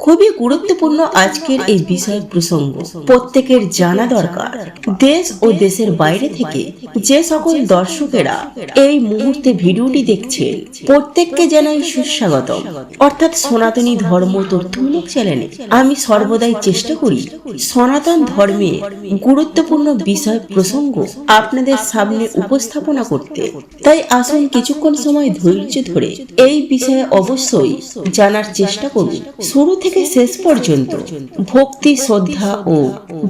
খুবই গুরুত্বপূর্ণ আজকের এই বিষয় প্রসঙ্গ। প্রত্যেকের জানা দরকার। দেশ ও দেশের বাইরে থেকে যে সকল দর্শকেরা এই মুহূর্তে ভিডিওটি দেখছেন, প্রত্যেককে জানাই সুস্বাগতম। অর্থাৎ সনাতনী ধর্ম তথ্যমূলক চ্যানেলে আমি সর্বদাই চেষ্টা করি সনাতন ধর্মে গুরুত্বপূর্ণ বিষয় প্রসঙ্গ আপনাদের সামনে উপস্থাপনা করতে। তাই আসুন কিছুক্ষণ সময় ধৈর্য ধরে এই বিষয়ে অবশ্যই জানার চেষ্টা করুন। শুরু থেকে শেষ পর্যন্ত ভক্তি, শ্রদ্ধা ও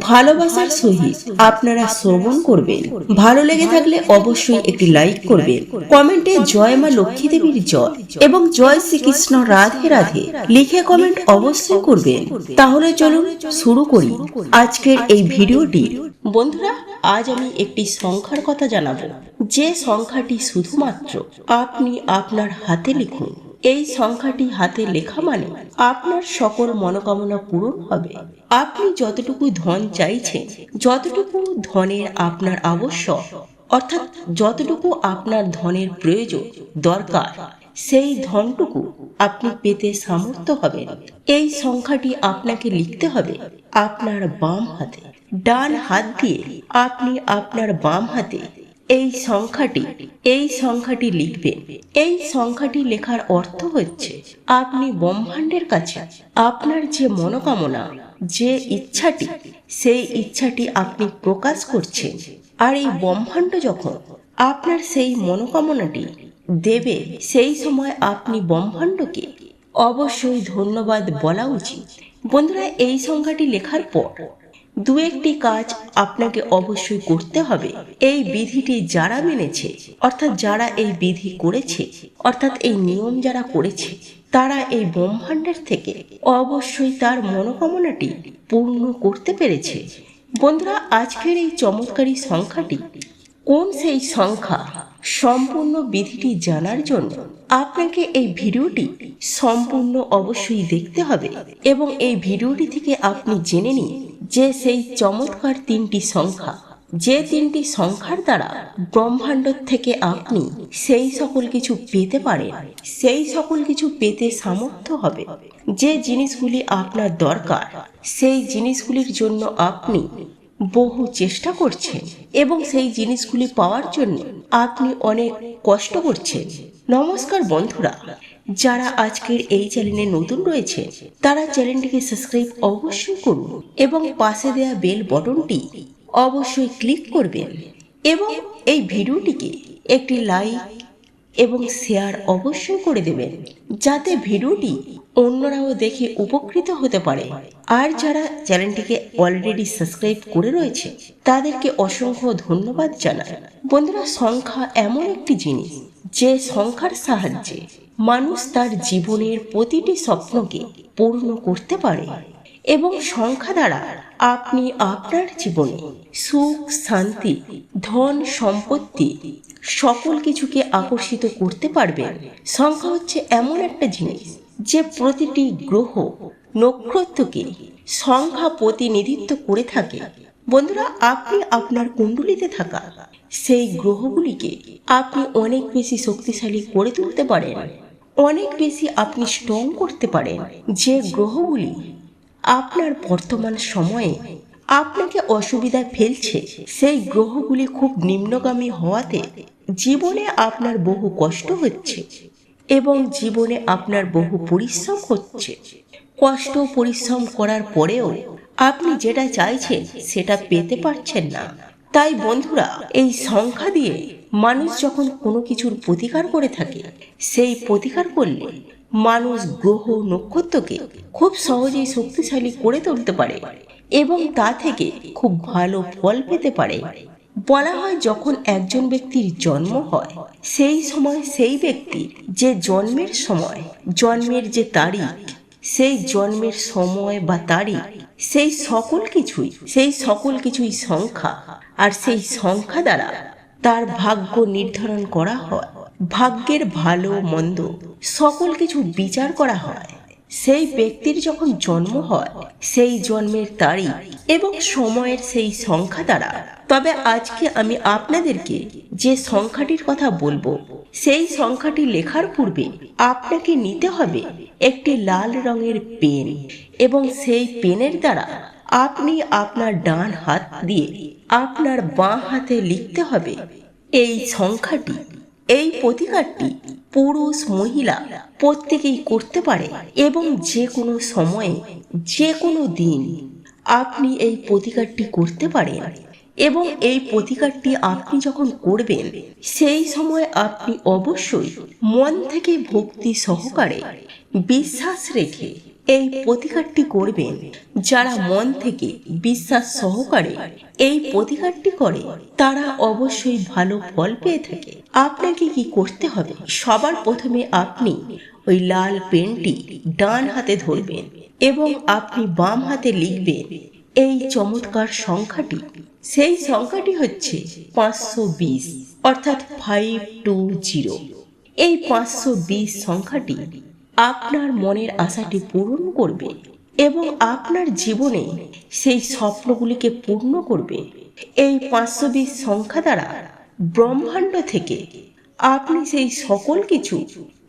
ভালোবাসার সহিত আপনারা শ্রবণ করবেন। ভালো লেগে থাকলে অবশ্যই একটি লাইক করবেন। কমেন্টে জয় মা লক্ষ্মী দেবীর জয় এবং জয় শ্রীকৃষ্ণ রাধে রাধে লিখে কমেন্ট অবশ্যই করবেন। তাহলে চলুন শুরু করি। আজকের এই ভিডিওটি। বন্ধুরা, আজ আমি একটি সংখ্যার কথা জানাব। যে সংখ্যাটি শুধুমাত্র আপনি আপনার হাতে লিখুন এই সংখ্যাটি হাতে লেখা মানে আপনার সকল মনোকামনা পূরণ হবে। আপনি যতটুকু ধন চাইছেন, যতটুকু ধনের আপনার আবশ্যক, অর্থাৎ যতটুকু আপনার ধনের প্রয়োজন, দরকার, সেই ধনটুকু আপনি পেতে সামর্থ্য হবেন। এই সংখ্যাটি আপনাকে লিখতে হবে আপনার বাম হাতে। ডান হাত দিয়ে আপনি আপনার বাম হাতে এই সংখ্যাটি এই সংখ্যাটি লিখবেন এই সংখ্যাটি লেখার অর্থ হচ্ছে, আপনি ব্রহ্মাণ্ডের কাছে আপনার যে মনোকামনা, যে ইচ্ছাটি, সেই ইচ্ছাটি আপনি প্রকাশ করছেন। আর এই ব্রহ্মাণ্ড যখন আপনার সেই মনোকামনাটি দেবে, সেই সময় আপনি ব্রহ্মাণ্ডকে অবশ্যই ধন্যবাদ বলা উচিত। বন্ধুরা, এই সংখ্যাটি লেখার পর দু একটি কাজ আপনাকে অবশ্যই করতে হবে। এই বিধিটি যারা মেনেছে, অর্থাৎ যারা এই বিধি করেছে, অর্থাৎ এই নিয়ম যারা করেছে, তারা এই ব্রহ্মাণ্ডের থেকে অবশ্যই তার মনোকামনাটি পূর্ণ করতে পেরেছে। বন্ধুরা, আজকের এই চমৎকারী সংখ্যাটি কোন সেই সংখ্যা? সম্পূর্ণ বিধিটি জানার জন্য আপনাকে এই ভিডিওটি সম্পূর্ণ অবশ্যই দেখতে হবে এবং এই ভিডিওটি থেকে আপনি জেনে নিন যে সেই চমৎকার তিনটি সংখ্যা, যে তিনটি সংখ্যার দ্বারা ব্রহ্মাণ্ড থেকে আপনি সেই সকল কিছু পেতে পারেন, সেই সকল কিছু পেতে সামর্থ্য হবে। যে জিনিসগুলি আপনার দরকার, সেই জিনিসগুলির জন্য আপনি বহু চেষ্টা করছেন এবং সেই জিনিসগুলি পাওয়ার জন্য আপনি অনেক কষ্ট করছেন। নমস্কার বন্ধুরা যারা আজকের এই চ্যানেলে নতুন রয়েছে, তারা চ্যানেলটিকে সাবস্ক্রাইব অবশ্যই করুন এবং পাশে দেওয়া বেল বটনটি অবশ্যই ক্লিক করবেন এবং এই ভিডিওটিকে একটি লাইক এবং শেয়ার অবশ্যই করে দেবেন, যাতে ভিডিওটি অন্যরাও দেখে উপকৃত হতে পারে। আর যারা চ্যানেলটিকে অলরেডি সাবস্ক্রাইব করে রয়েছে, তাদেরকে অসংখ্য ধন্যবাদ জানাই। বন্ধুরা, সংখ্যা এমন একটি জিনিস যে সংখ্যার সাহায্যে মানুষ তার জীবনের প্রতিটি স্বপ্নকে পূর্ণ করতে পারে এবং সংখ্যা দ্বারা আপনি আপনার জীবনে সুখ, শান্তি, ধন, সম্পত্তি সকল কিছুকে আকর্ষিত করতে পারবেন। সংখ্যা হচ্ছে এমন একটা জিনিস যে প্রতিটি গ্রহ নক্ষত্রকে সংখ্যা প্রতিনিধিত্ব করে থাকে। বন্ধুরা, আপনি আপনার কুণ্ডলিতে থাকা সেই গ্রহগুলিকে আপনি অনেক বেশি শক্তিশালী করে তুলতে পারেন। অনেক বেশি আপনি স্ট্রং করতে পারেন। যে গ্রহগুলি আপনার বর্তমান সময়ে আপনাকে অসুবিধায় ফেলছে, সেই গ্রহগুলি খুব নিম্নগামী হওয়াতে জীবনে আপনার বহু কষ্ট হচ্ছে এবং জীবনে আপনার বহু পরিশ্রম হচ্ছে। কষ্ট পরিশ্রম করার পরেও আপনি যেটা চাইছেন সেটা পেতে পারছেন না। তাই বন্ধুরা, এই সংখ্যা দিয়ে মানুষ যখন কোনো কিছুর প্রতিকার করে থাকে, সেই প্রতিকার করলে মানুষ গ্রহ নক্ষত্রকে খুব সহজেই শক্তিশালী করে তুলতে পারে এবং তা থেকে খুব ভালো ফল পেতে পারে। বলা হয় যখন একজন ব্যক্তির জন্ম হয়, সেই সময় সেই ব্যক্তি যে জন্মের সময়, জন্মের যে তারিখ সেই জন্মের সময় বা তারিখ, সেই সকল কিছুই, সেই সকল কিছুই সংখ্যা, আর সেই সংখ্যা দ্বারা তার ভাগ্য নির্ধারণ করা হয়। ভাগ্যের ভালো, মন্দ সকল কিছু বিচার করা হয়। সেই ব্যক্তির যখন জন্ম হয়, সেই জন্মের তারিখ এবং সময়ের সেই সংখ্যা দ্বারা। তবে আজকে আমি আপনাদেরকে যে সংখ্যাটির কথা বলব, সেই সংখ্যাটি লেখার পূর্বে আপনাকে নিতে হবে একটি লাল রঙের পেন এবং সেই পেনের দ্বারা আপনি আপনার ডান হাত দিয়ে আপনার বাঁ হাতে লিখতে হবে এই সংখ্যাটি। এই প্রতিকারটি পুরুষ, মহিলা প্রত্যেকেই করতে পারে এবং যে কোনো সময়ে, যে কোনো দিন আপনি এই প্রতিকারটি করতে পারেন এবং এই প্রতিকারটি আপনি যখন করবেন, সেই সময় আপনি অবশ্যই মন থেকে ভক্তি সহকারে বিশ্বাস রেখে এই প্রতিকারটি করবেন যারা মন থেকে বিশ্বাস সহকারে এই প্রতিকারটি করে, তারা অবশ্যই ভালো ফল পেয়ে থাকে। আপনাকে কি করতে হবে? সবার প্রথমে আপনি ওই লাল পেনটি ডান হাতে ধরবেন এবং আপনি বাম হাতে লিখবেন, এই চমৎকার সংখ্যাটি, সেই সংখ্যাটি হচ্ছে পাঁচশো বিশ, অর্থাৎ ফাইভ টু জিরো এই পাঁচশো বিশ সংখ্যাটি আপনার মনের আশাটি পূরণ করবে এবং আপনার জীবনে সেই স্বপ্নগুলিকে পূর্ণ করবে। এই পাঁচশো বিশ সংখ্যা দ্বারা ব্রহ্মাণ্ড থেকে আপনি সেই সকল কিছু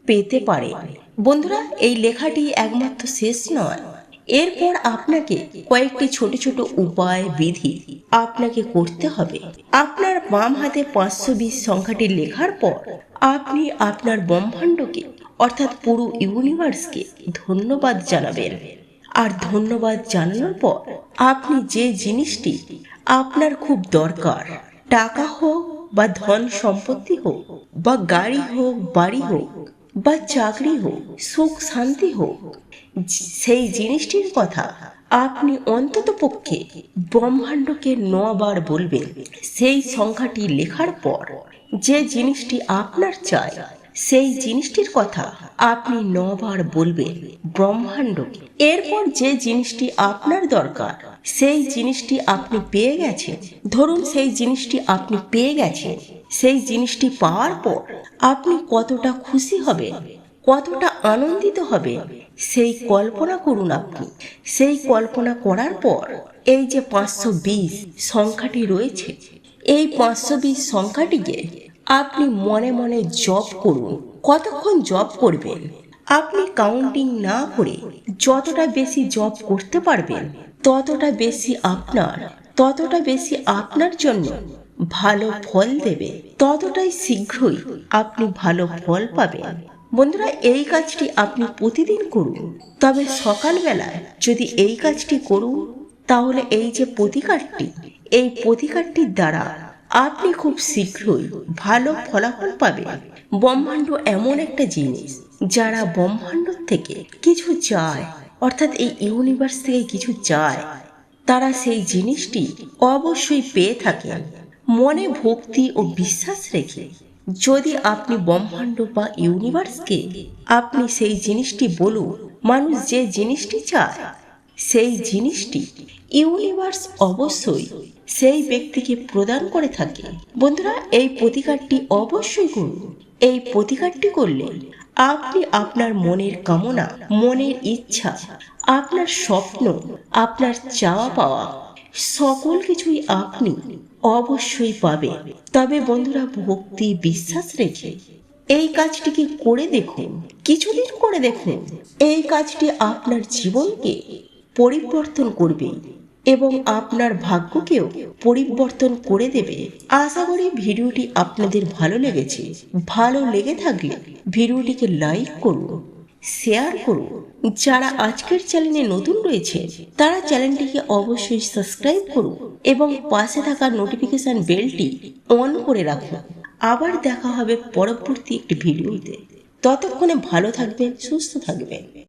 পেতে পারেন। বন্ধুরা, এই লেখাটি একমাত্র শেষ নয়। এরপর আপনাকে কয়েকটি ছোট ছোট উপায়, বিধি আপনাকে করতে হবে। আপনার বাম হাতে পাঁচশো বিশ সংখ্যাটি লেখার পর আপনি আপনার ব্রহ্মাণ্ডকে অর্থাৎ পুরো ইউনিভার্সকে ধন্যবাদ জানাবেন। আর ধন্যবাদ জানানোর পর আপনি যে জিনিসটি আপনার খুব দরকার, টাকা হোক বা ধন সম্পত্তি হোক বা গাড়ি হোক, বাড়ি হোক বা চাকরি হোক, সুখ শান্তি হোক, সেই জিনিসটির কথা আপনি অন্তত পক্ষে ব্রহ্মাণ্ডকে নবার বলবেন। সেই সংখ্যাটি লেখার পর যে জিনিসটি আপনার চাই সেই জিনিসটির কথা আপনি নবার বলবেন ব্রহ্মাণ্ডকে এরপর যে জিনিসটি আপনার দরকার, সেই জিনিসটি আপনি পেয়ে গেছেন। ধরুন সেই জিনিসটি আপনি পেয়ে গেছেন। সেই জিনিসটি পাওয়ার পর আপনি কতটা খুশি হবেন, কতটা আনন্দিত হবে সেই কল্পনা করুন আপনি। সেই কল্পনা করার পর এই যে পাঁচশো বিশ সংখ্যাটি রয়েছে, এই পাঁচশো বিশ সংখ্যাটিকে আপনি মনে মনে জপ করুন। কতক্ষণ জপ করবেন? আপনি কাউন্টিং না করে যতটা বেশি জব করতে পারবেন, ততটা বেশি আপনার, ততটা বেশি আপনার জন্য ভালো ফল দেবে। ততটাই শীঘ্রই আপনি ভালো ফল পাবেন। বন্ধুরা, এই কাজটি আপনি প্রতিদিন করুন। তবে সকালবেলায় যদি এই কাজটি করুন, তাহলে এই যে প্রতিকারটি, এই প্রতিকারটির দ্বারা আপনি খুব শীঘ্রই ভালো ফলাফল পাবেন। ব্রহ্মাণ্ড এমন একটা জিনিস, যারা ব্রহ্মাণ্ড থেকে কিছু চায়, অর্থাৎ এই ইউনিভার্স থেকে কিছু চায়, তারা সেই জিনিসটি অবশ্যই পেয়ে থাকেন। মনে ভক্তি ও বিশ্বাস রেখে যদি আপনি ব্রহ্মাণ্ড বা ইউনিভার্সকে আপনি সেই জিনিসটি বলুন, মানুষ যে জিনিসটি চায়, সেই জিনিসটি ইউনিভার্স অবশ্যই সেই ব্যক্তিকে প্রদান করে থাকে। বন্ধুরা, এই প্রতিকারটি অবশ্যই করুন। এই প্রতিকারটি করলে আপনি আপনার মনের কামনা, মনের ইচ্ছা, আপনার স্বপ্ন, আপনার চাওয়া পাওয়া সকল কিছুই আপনি অবশ্যই পাবেন। তবে বন্ধুরা, ভক্তি বিশ্বাস রেখে এই কাজটিকে করে দেখুন, কিছুদিন করে দেখুন। এই কাজটি আপনার জীবনকে পরিবর্তন করবে। এবং আপনার ভাগ্যকেও পরিবর্তন করে দেবে। আশা করি ভিডিওটি আপনাদের ভালো লেগেছে। ভালো লেগে থাকলে ভিডিওটিকে লাইক করুন, শেয়ার করুন। যারা আজকের চ্যানেলে নতুন রয়েছে, তারা চ্যানেলটিকে অবশ্যই সাবস্ক্রাইব করুন এবং পাশে থাকা নোটিফিকেশন বেলটি অন করে রাখুন। আবার দেখা হবে পরবর্তী একটি ভিডিওতে। ততক্ষণে ভালো থাকবেন, সুস্থ থাকবেন।